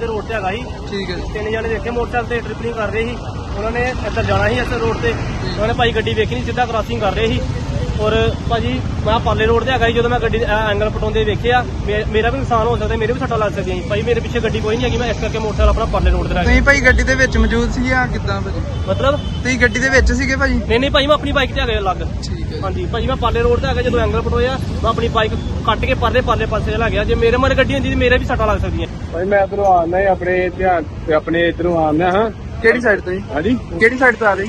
ਦੇ ਰੋਡ ਤੇ ਹੈਗਾ ਸੀ। ਠੀਕ ਹੈ ਤਿੰਨ ਜਣੇ ਦੇਖੇ ਮੋਟਰਸਾਈਕਲ ਤੇ ਟ੍ਰਿਪਲਿੰਗ ਕਰ ਰਹੇ ਸੀ। ਉਹਨਾਂ ਨੇ ਇੱਧਰ ਜਾਣਾ ਸੀ ਇਸ ਰੋਡ ਤੇ। ਉਹਨਾਂ ਨੇ ਭਾਈ ਗੱਡੀ ਵੇਖੀ ਨਹੀਂ ਸਿੱਧਾ ਕ੍ਰਾਸਿੰਗ ਕਰ ਰਹੇ ਸੀ। ਔਰ ਭਾਜੀ ਮੈਂ ਪਾਲੇ ਰੋਡ ਤੇ ਹੈਗਾ ਸੀ ਜਦੋਂ ਮੈਂ ਗੱਡੀ ਐਂਗਲ ਪਟਾਉਂਦੇ ਵੇਖਿਆ ਮੇ- ਮੇਰਾ ਵੀ ਨੁਕਸਾਨ ਹੋ ਸਕਦਾ ਮੇਰੇ ਵੀ ਸੱਟਾਂ ਲੱਗ ਸਕਦੀਆਂ ਭਾਈ ਮੇਰੇ ਪਿੱਛੇ ਗੱਡੀ ਕੋਈ ਨਹੀਂ ਹੈਗੀ ਮੈਂ ਇਸ ਕਰਕੇ ਮੋਟਰਸਾਈਕਲ ਆਪਣਾ ਪਾਲੇ ਰੋਡ ਤੇ ਰੱਖ ਤੁਸੀਂ ਭਾਈ ਗੱਡੀ ਦੇ ਵਿੱਚ ਮੌਜੂਦ ਸੀ ਜਾਂ ਕਿੱਦਾਂ ਭਾਜੀ ਮਤਲਬ? ਤੁਸੀਂ ਗੱਡੀ ਦੇ ਵਿੱਚ ਸੀਗੇ ਭਾਜੀ ਨਹੀਂ ਨਹੀਂ ਭਾਈ ਮੈਂ ਆਪਣੀ ਬਾਈਕ ਤੇ ਆ ਗਿਆ ਅਲੱਗ। ਠੀਕ ਹੈ ਹਾਂਜੀ ਭਾਜੀ ਮੈਂ ਪਾਲੇ ਰੋਡ ਤੇ ਆ ਗਿਆ ਜਦੋਂ ਐਂਗਲ ਪਟੋਇਆ ਮੈਂ ਆਪਣੀ ਬਾਈਕ ਕੱਟ ਕੇ ਪਰਲੇ ਪਾਲੇ ਪਾਸੇ ਚਲਾ ਗਿਆ। ਜੇ ਮੇਰੇ ਮਰ ਗੱਡੀ ਹੁੰਦੀ ਤੇ ਮੇਰੇ ਵੀ ਸੱਟਾਂ ਲੱਗ ਸਕਦੀਆਂ। ਭਾਈ ਮੈਂ ਇਧਰੋਂ ਆਉਂਦਾ ਹੀ ਆਪਣੇ ਧਿਆਨ ਤੇ ਆਪਣੇ ਇਧਰੋਂ ਆਉਂਦਾ ਹਾਂ। ਕਿਹੜੀ ਸਾਈਡ ਤੋਂ ਜੀ? ਹਾਂਜੀ? ਕਿਹੜੀ ਸਾਈਡ ਤੋਂ ਆ ਰਹੇ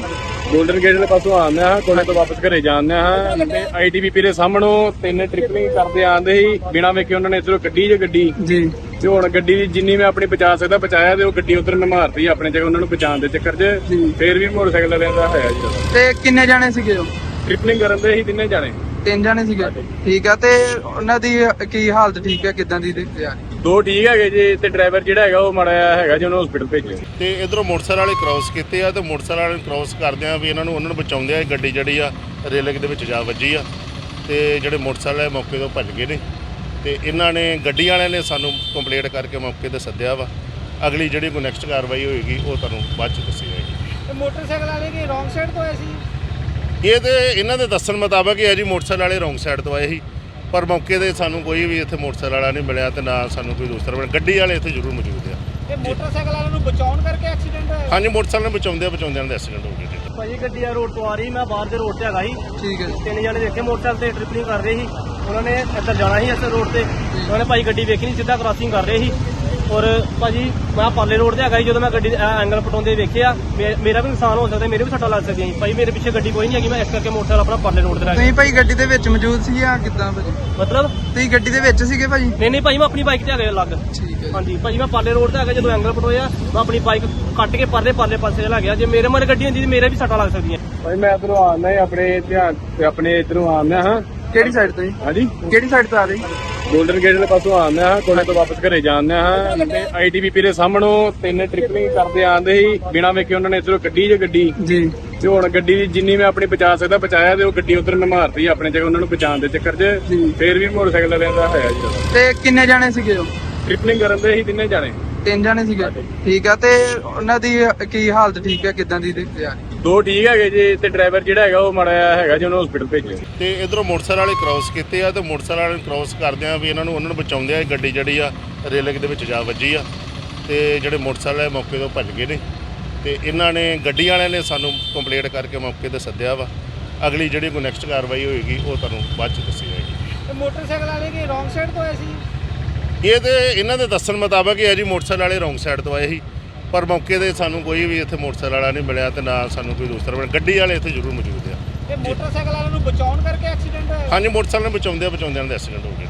ਗੋਲਡਨ ਗੇਟ ਵਾਲੇ ਪਾਸੋਂ ਆਉਂਦਾ ਹਾਂ ਕੋਲੇ ਤੋਂ ਵਾਪਸ ਘਰੇ ਜਾਂਦੇ ਹਾਂ। ਤੇ ਆਈਟੀਬੀਪੀ ਦੇ ਸਾਹਮਣੋਂ ਤਿੰਨ ਟ੍ਰਿਪਲਿੰਗ ਕਰਦੇ ਆਂਦੇ ਸੀ। ਬਿਨਾਂ ਵੇਖੇ ਉਹਨਾਂ ਨੇ ਇਧਰੋਂ ਗੱਡੀ ਜੇ ਗੱਡੀ। ਜੀ। ਤੇ ਹੁਣ ਗੱਡੀ ਦੀ ਜਿੰਨੀ ਮੈਂ ਆਪਣੀ ਬਚਾ ਸਕਦਾ ਬਚਾਇਆ ਤੇ ਉਹ ਗੱਡੀ ਉਧਰ ਮਾਰਤੀ ਆਪਣੇ ਜਗ੍ਹਾ ਉਹਨਾਂ ਨੂੰ ਬਚਾਉਣ ਦੇ ਚੱਕਰ 'ਚ। ਫੇਰ ਵੀ ਮੋਟਰਸਾਈਕਲ ਵਾਲਿਆਂ ਦਾ ਹੋਇਆ ਜੀ। ਤੇ ਕਿੰਨੇ ਜਾਣੇ ਸੀਗੇ ਉਹ? ਟ੍ਰਿਪਲਿੰਗ ਕਰਨ ਦੇ ਸੀ ਤਿੰਨੇ ਜਾਣੇ। ਤਿੰਨ ਜਾਣੇ ਸੀਗੇ। ਠੀਕ ਆ ਤੇ ਉਹਨਾਂ ਦੀ ਕੀ ਹਾਲਤ ਠੀਕ ਹੈ ਕਿਦਾਂ ਦੀ ਦੇਖਦੇ ਆ ਦੋ ਠੀਕ ਹੈਗੇ ਜੀ ਤੇ ਡਰਾਈਵਰ ਜਿਹੜਾ ਹੈਗਾ ਉਹ ਮਾੜਾ ਜਿਹਾ ਹੈਗਾ ਜੀ ਉਹਨੂੰ ਹਸਪੀਟਲ ਭੇਜਿਆ ਤੇ ਇਧਰੋਂ ਮੋਟਰਸਾਈਕਲ ਵਾਲੇ ਕ੍ਰਾਸ ਕੀਤੇ ਆ ਤੇ ਮੋਟਰਸਾਈਕਲ ਵਾਲੇ ਕ੍ਰਾਸ ਕਰਦਿਆਂ ਵੀ ਇਹਨਾਂ ਨੂੰ ਉਹਨਾਂ ਨੂੰ ਬਚਾਉਂਦੇ ਆ ਇਹ ਗੱਡੀ ਜਿਹੜੀ ਆ ਰੇਲਿੰਗ ਦੇ ਵਿੱਚ ਜਾ ਵੱਜੀ ਆ। ਤੇ ਜਿਹੜੇ ਮੋਟਰਸਾਈਕਲ ਵਾਲੇ ਮੌਕੇ ਤੋਂ ਭੱਜ ਗਏ ਨੇ। ਤੇ ਇਹਨਾਂ ਨੇ ਗੱਡੀ ਵਾਲਿਆਂ ਨੇ ਸਾਨੂੰ ਕੰਪਲੇਂਟ ਕਰਕੇ ਮੌਕੇ ਤੇ ਸੱਦਿਆ ਵਾ। ਅਗਲੀ ਜਿਹੜੀ ਕੋਈ ਨੈਕਸਟ ਕਾਰਵਾਈ ਹੋਏਗੀ ਉਹ ਤੁਹਾਨੂੰ ਬਾਅਦ ਚ ਦੱਸੀ ਜਾਏਗੀ। ਤੇ ਮੋਟਰਸਾਈਕਲ ਵਾਲੇ ਕੀ ਰੋਂਗ ਸਾਈਡ ਤੋਂ ਆਏ ਸੀ? ਇਹ ਤੇ ਇਹਨਾਂ ਦੇ ਦੱਸਣ ਮੁਤਾਬਕ ਹੀ ਹੈ ਜੀ ਮੋਟਰਸਾਈਕਲ ਵਾਲੇ ਰੋਂਗ ਸਾਈਡ ਤੋਂ ਆਏ ਸੀ। ਪਰ ਮੌਕੇ ਤੇ ਸਾਨੂੰ ਕੋਈ ਵੀ ਇੱਥੇ ਮੋਟਰਸਾਈਕਲ ਵਾਲਾ ਨਹੀਂ ਮਿਲਿਆ ਤੇ ਨਾ ਸਾਨੂੰ ਕੋਈ ਦੂਸਰਾ ਮਿਲਿਆ। ਗੱਡੀ ਵਾਲੇ ਇੱਥੇ ਜ਼ਰੂਰ ਮੌਜੂਦ ਆ। ਤੇ ਮੋਟਰਸਾਈਕਲ ਵਾਲਿਆਂ ਨੂੰ ਬਚਾਉਣ ਕਰਕੇ ਐਕਸੀਡੈਂਟ ਹੋਇਆ? ਹਾਂਜੀ ਮੋਟਰਸਾਈਕਲ ਨੂੰ ਬਚਾਉਂਦੇ ਬਚਾਉਂਦਿਆਂ ਦਾ ਐਕਸੀਡੈਂਟ ਹੋ ਗਿਆ ਜੀ। ਭਾਜੀ ਗੱਡੀ ਆ ਰੋਡ ਤੋਂ ਆ ਰਹੀ ਮੈਂ ਬਾਹਰ ਦੇ ਰੋਡ ਤੇ ਹੈਗਾ ਸੀ। ਠੀਕ ਹੈ ਤਿੰਨ ਜਣੇ ਦੇਖੇ ਮੋਟਰਸਾਈਕਲ ਤੇ ਟ੍ਰਿਪਲਿੰਗ ਕਰ ਰਹੇ ਸੀ। ਉਹਨਾਂ ਨੇ ਇੱਧਰ ਜਾਣਾ ਸੀ ਇਸ ਰੋਡ ਤੇ। ਉਹਨਾਂ ਨੇ ਭਾਈ ਗੱਡੀ ਵੇਖੀ ਨਹੀਂ ਸਿੱਧਾ ਕ੍ਰਾਸਿੰਗ ਕਰ ਰਹੇ ਸੀ। ਔਰ ਭਾਜੀ ਮੈਂ ਪਾਲੇ ਰੋਡ ਤੇ ਹੈਗਾ ਸੀ ਜਦੋਂ ਮੈਂ ਗੱਡੀ ਦਾ ਐਂਗਲ ਪਟਾਉਂਦੇ ਵੇਖਿਆ ਮੇ- ਮੇਰਾ ਵੀ ਨੁਕਸਾਨ ਹੋ ਸਕਦਾ ਮੇਰੇ ਵੀ ਸੱਟਾਂ ਲੱਗ ਸਕਦੀਆਂ ਸੀ। ਭਾਈ ਮੇਰੇ ਪਿੱਛੇ ਗੱਡੀ ਕੋਈ ਨਹੀਂ ਹੈਗੀ ਮੈਂ ਇਸ ਕਰਕੇ ਮੋਟਰਸਾਈਕਲ ਆਪਣਾ ਪਾਲੇ ਰੋਡ ਤੇ ਰੱਖ ਤੁਸੀਂ ਭਾਈ ਗੱਡੀ ਦੇ ਵਿੱਚ ਮੌਜੂਦ ਸੀ ਜਾਂ ਕਿਦਾਂ ਭਾਜੀ? ਮਤਲਬ? ਤੁਸੀਂ ਗੱਡੀ ਦੇ ਵਿੱਚ ਸੀਗੇ ਭਾਜੀ? ਨਹੀਂ ਨਹੀਂ ਭਾਈ ਮੈਂ ਆਪਣੀ ਬਾਈਕ ਤੇ ਆ ਗਿਆ ਅਲੱਗ। ਠੀਕ ਹੈ ਹਾਂਜੀ ਭਾਜੀ ਮੈਂ ਪਾਲੇ ਰੋਡ ਤੇ ਆ ਗਿਆ ਜਦੋਂ ਐਂਗਲ ਪਟੋਇਆ ਮੈਂ ਆਪਣੀ ਬਾਈਕ ਕੱਟ ਕੇ ਪਰਲੇ ਪਾਲੇ ਪਾਸੇ ਚਲਾ ਗਿਆ। ਜੇ ਮੇਰੇ ਮਰ ਗੱਡੀ ਹੁੰਦੀ ਤੇ ਮੇਰੇ ਵੀ ਸੱਟਾਂ ਲੱਗ ਸਕਦੀਆਂ। ਭਾਈ ਮੈਂ ਇਧਰੋਂ ਆਉਂਦਾ ਹੀ ਆਪਣੇ ਧਿਆਨ ਤੇ ਆਪਣੇ ਇਧਰੋਂ ਆਉਂਦਾ ਹਾਂ। ਕਿਹੜੀ ਸਾਈਡ ਤੋਂ ਜੀ? ਹਾਂਜੀ। ਕਿਹੜੀ ਸਾਈਡ ਤੋਂ ਆ ਰਹੇ ਗੋਲਡਨ ਗੇਟ ਵਾਲੇ ਪਾਸੋਂ ਆਉਂਦਾ ਹਾਂ ਕੋਲੇ ਤੋਂ ਵਾਪਸ ਘਰੇ ਜਾਂਦੇ ਹਾਂ। ਤੇ ਆਈਟੀਬੀਪੀ ਦੇ ਸਾਹਮਣੋਂ ਤਿੰਨ ਟ੍ਰਿਪਲਿੰਗ ਕਰਦੇ ਆਂਦੇ ਸੀ। ਬਿਨਾਂ ਵੇਖੇ ਉਹਨਾਂ ਨੇ ਇਧਰੋਂ ਗੱਡੀ ਜੇ ਗੱਡੀ। ਜੀ। ਤੇ ਹੁਣ ਗੱਡੀ ਦੀ ਜਿੰਨੀ ਮੈਂ ਆਪਣੀ ਬਚਾ ਸਕਦਾ ਬਚਾਇਆ ਤੇ ਉਹ ਗੱਡੀ ਉਧਰ ਮਾਰਤੀ ਆਪਣੇ ਜਗ੍ਹਾ ਉਹਨਾਂ ਨੂੰ ਬਚਾਉਣ ਦੇ ਚੱਕਰ 'ਚ। ਜੀ। ਫੇਰ ਵੀ ਮੋਟਰਸਾਈਕਲ ਵਾਲਿਆਂ ਦਾ ਹੋਇਆ ਜੀ। ਤੇ ਕਿੰਨੇ ਜਾਣੇ ਸੀਗੇ ਉਹ? ਟ੍ਰਿਪਲਿੰਗ ਕਰਨ ਦੇ ਸੀ ਤਿੰਨੇ ਜਾਣੇ। ਤਿੰਨ ਜਾਣੇ ਸੀਗੇ। ਠੀਕ ਆ ਤੇ ਉਹਨਾਂ ਦੀ ਕੀ ਹਾਲਤ ਠੀਕ ਹੈ ਕਿਦਾਂ ਦੀ ਦੇਖਦੇ ਆ? ਦੋ ਠੀਕ ਹੈਗੇ ਜੀ ਤੇ ਡਰਾਈਵਰ ਜਿਹੜਾ ਹੈਗਾ ਉਹ ਮਾੜਾ ਜਿਹਾ ਹੈਗਾ ਜੀ ਉਹਨੂੰ ਹਸਪੀਟਲ ਭੇਜਿਆ ਤੇ ਇਧਰੋਂ ਮੋਟਰਸਾਈਕਲ ਵਾਲੇ ਕ੍ਰਾਸ ਕੀਤੇ ਆ ਤੇ ਮੋਟਰਸਾਈਕਲ ਵਾਲੇ ਕ੍ਰਾਸ ਕਰਦਿਆਂ ਵੀ ਇਹਨਾਂ ਨੂੰ ਉਹਨਾਂ ਨੂੰ ਬਚਾਉਂਦੇ ਆ ਇਹ ਗੱਡੀ ਜਿਹੜੀ ਆ ਰੇਲਿੰਗ ਦੇ ਵਿੱਚ ਜਾ ਵੱਜੀ ਆ। ਤੇ ਜਿਹੜੇ ਮੋਟਰਸਾਈਕਲ ਵਾਲੇ ਮੌਕੇ ਤੋਂ ਭੱਜ ਗਏ ਨੇ। ਤੇ ਇਹਨਾਂ ਨੇ ਗੱਡੀ ਵਾਲਿਆਂ ਨੇ ਸਾਨੂੰ ਕੰਪਲੇਂਟ ਕਰਕੇ ਮੌਕੇ ਤੇ ਸੱਦਿਆ ਵਾ। ਅਗਲੀ ਜਿਹੜੀ ਕੋਈ ਨੈਕਸਟ ਕਾਰਵਾਈ ਹੋਏਗੀ ਉਹ ਤੁਹਾਨੂੰ ਬਾਅਦ ਚ ਦੱਸੀ ਜਾਏਗੀ। ਤੇ ਮੋਟਰਸਾਈਕਲ ਵਾਲੇ ਕੀ ਰੋਂਗ ਸਾਈਡ ਤੋਂ ਆਏ ਸੀ? ਇਹ ਤੇ ਇਹਨਾਂ ਦੇ ਦੱਸਣ ਮੁਤਾਬਕ ਹੀ ਹੈ ਜੀ ਮੋਟਰਸਾਈਕਲ ਵਾਲੇ ਰੋਂਗ ਸਾਈਡ ਤੋਂ ਆਏ ਸੀ। ਪਰ ਮੌਕੇ ਤੇ ਸਾਨੂੰ ਕੋਈ ਵੀ ਇੱਥੇ ਮੋਟਰਸਾਈਕਲ ਵਾਲਾ ਨਹੀਂ ਮਿਲਿਆ ਤੇ ਨਾ ਸਾਨੂੰ ਕੋਈ ਦੂਸਰਾ ਮਿਲਿਆ। ਗੱਡੀ ਵਾਲੇ ਇੱਥੇ ਜ਼ਰੂਰ ਮੌਜੂਦ ਆ। ਤੇ ਮੋਟਰਸਾਈਕਲ ਵਾਲਿਆਂ ਨੂੰ ਬਚਾਉਣ ਕਰਕੇ ਐਕਸੀਡੈਂਟ ਹੋਇਆ? ਹਾਂਜੀ ਮੋਟਰਸਾਈਕਲ ਨੂੰ ਬਚਾਉਂਦੇ ਬਚਾਉਂਦਿਆਂ ਦਾ ਐਕਸੀਡੈਂਟ ਹੋ ਗਿਆ